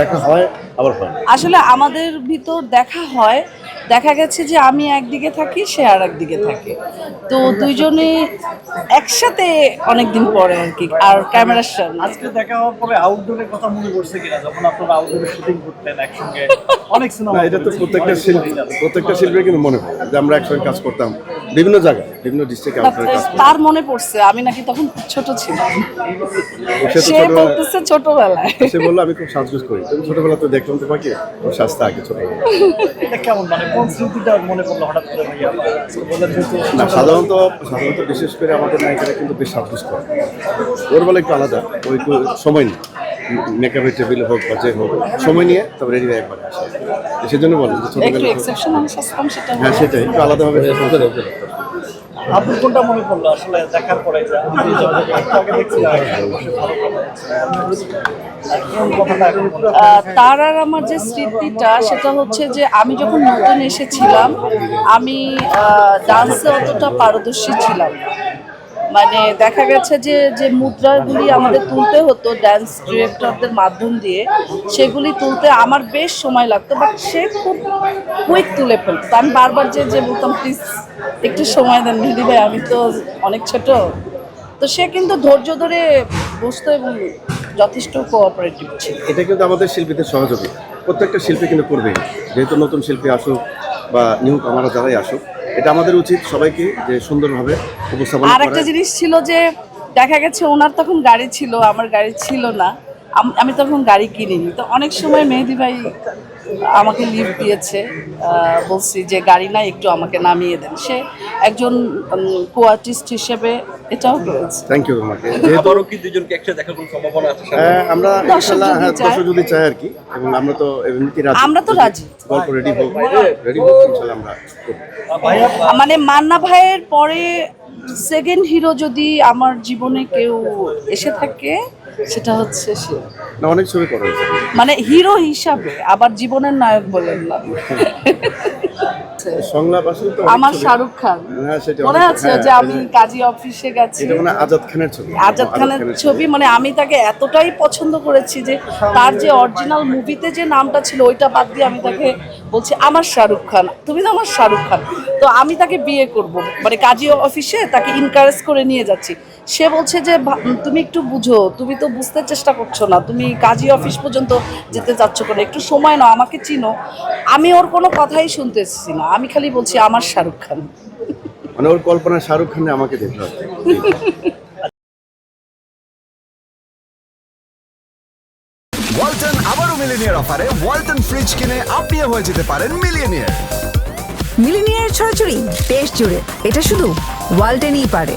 দেখা হয় আবার হয় আসলে আমাদের ভিতর দেখা হয় দেখা গেছে যে আমি একদিকে থাকি সে আর একদিকে থাকে। তো দুইজনে একসাথে অনেকদিন পরে আর কি আর ক্যামেরার সামনে। আজকে দেখা হওয়ার পরে আউটডোরের কথা মনে পড়ছে কিনা যখন আপনারা আউটডোরে শুটিং করতেন একসঙ্গে? অনেক সিনেমা এটা তো প্রত্যেকটা শিল্পী প্রত্যেকটা শিল্পীর কিন্তু মনে হয় যে আমরা একসঙ্গে কাজ করতাম। বিভিন্ন জায়গায় বিভিন্ন ডিস্ট্রিক্টে একসঙ্গে কাজ তার মনে পড়ছে আমি নাকি তখন খুব ছোট ছিলাম। সে তো বলতেছে ছোটবেলায়। সে বলল আমি খুব সাজগুজ করি। তুমি ছোটবেলা তো দেখলাম তোমাকে ওর সাজতে আগে ছোটবেলা এটা কেমন মানে কোন স্মৃতিটা মনে পড়ল হঠাৎ করে ভাইয়া না সাধারণত সাধারণত বিশেষ করে আমাদের নায়িকারা কিন্তু বেশ সাজগুজ করে। ওর বেলা একটু আলাদা ওই একটু সময় নেই মেকআপের টেবিল হোক বা যে হোক সময় নিয়ে তবে রেডি হয়ে একবার আসে। তো সেজন্য বলেন একটু এক্সেপশন আমি সাজতাম সেটা হ্যাঁ সেটাই একটু আলাদাভাবে আপনার কোনটা মনে পড়ল আসলে দেখার পরে যে আমি আগে দেখছিলাম বসে ভালো কথা হচ্ছে। আর কোন কথাটা এখন পড়ে? আহ, তার আর আমার যে স্মৃতিটা সেটা হচ্ছে যে আমি যখন নতুন এসেছিলাম আমি ডান্সে অতটা পারদর্শী ছিলাম না। মানে দেখা গেছে যে যে মুদ্রাগুলি আমাদের তুলতে হতো ডান্স ডিরেক্টরদের মাধ্যম দিয়ে, সেগুলি তুলতে আমার বেশ সময় লাগতো বাট সে খুব কুইক তুলে ফেলতো। আমি বারবার যে যে বলতাম প্লিজ একটু সময় দেন মেহেদি ভাই, আমি তো অনেক ছোট। তো সে কিন্তু ধৈর্য ধরে বসতো এবং যথেষ্ট কোঅপারেটিভ ছিল। এটা কিন্তু আমাদের শিল্পীদের সহযোগী। প্রত্যেকটা শিল্পী কিন্তু করবেই। যেহেতু নতুন শিল্পী আসুক বা নিউ আমরা যারাই আসুক এটা আমাদের উচিত সবাইকে যে সুন্দরভাবে উপস্থাপন আর একটা জিনিস ছিল যে দেখা গেছে ওনার তখন গাড়ি ছিল আমার গাড়ি ছিল না। আমি তখন গাড়ি কিনিনি। তো অনেক সময় মেহেদি ভাই আমাকে লিভ দিয়েছে বলছি যে গাড়ি না একটু আমাকে নামিয়ে দেন। সে একজন কো আর্টিস্ট হিসেবে এটাও করেছে থ্যাংক ইউ তোমাকে। যেহেতু আবারও কি দুজনকে একসাথে দেখার কোনো সম্ভাবনা আছে হ্যাঁ, আমরা দর্শক যদি হ্যাঁ চায়। দর্শক যদি চাই আর কি এবং আমরা তো এমনিতে রাজি। আমরা তো রাজি। গল্প রেডি হোক রেডি হোক ইনশাল্লাহ আমরা মানে মান্না ভাইয়ের পরে সেকেন্ড হিরো যদি আমার জীবনে কেউ এসে থাকে সেটা হচ্ছে সে। না অনেক ছবি করা হয়েছে। মানে হিরো হিসাবে আবার জীবনের নায়ক বলেন না। সংলাপ আসলে তো? আমার শাহরুখ খান। হ্যাঁ মনে আছে হ্যাঁ, যে আমি কাজী অফিসে গেছি। এটা মানে আজাদ খানের ছবি। আজাদ খানের ছবি। মানে আমি তাকে এতটাই পছন্দ করেছি যে তার যে অরিজিনাল মুভিতে যে নামটা ছিল ওইটা বাদ দিয়ে আমি তাকে বলছি আমার শাহরুখ খান তুমি তো আমার শাহরুখ খান। তো আমি তাকে বিয়ে করব। মানে কাজী অফিসে তাকে ইনকারেজ করে নিয়ে যাচ্ছি। সে বলছে যে তুমি একটু বুঝো তুমি তো বুঝতে চেষ্টা করছ না তুমি কাজী অফিস পর্যন্ত যেতে চাচ্ছ কেন? একটু সময় নাও আমাকে চিনো। আমি ওর কোনো কথাই শুনতেছি না আমি খালি বলছি আমার শাহরুখ খান। মানে ওর কল্পনা শাহরুখ খানে আমাকে দেখতে হবে। ওয়ালটন আবারও মিলিনিয়ার অফারে ওয়ালটন ফ্রিজ কিনে আপনিও হয়ে যেতে পারেন মিলিয়নিয়ার মিলিনিয়ার ছড়াছড়ি দেশ জুড়ে। এটা শুধু ওয়ালটেনই পারে।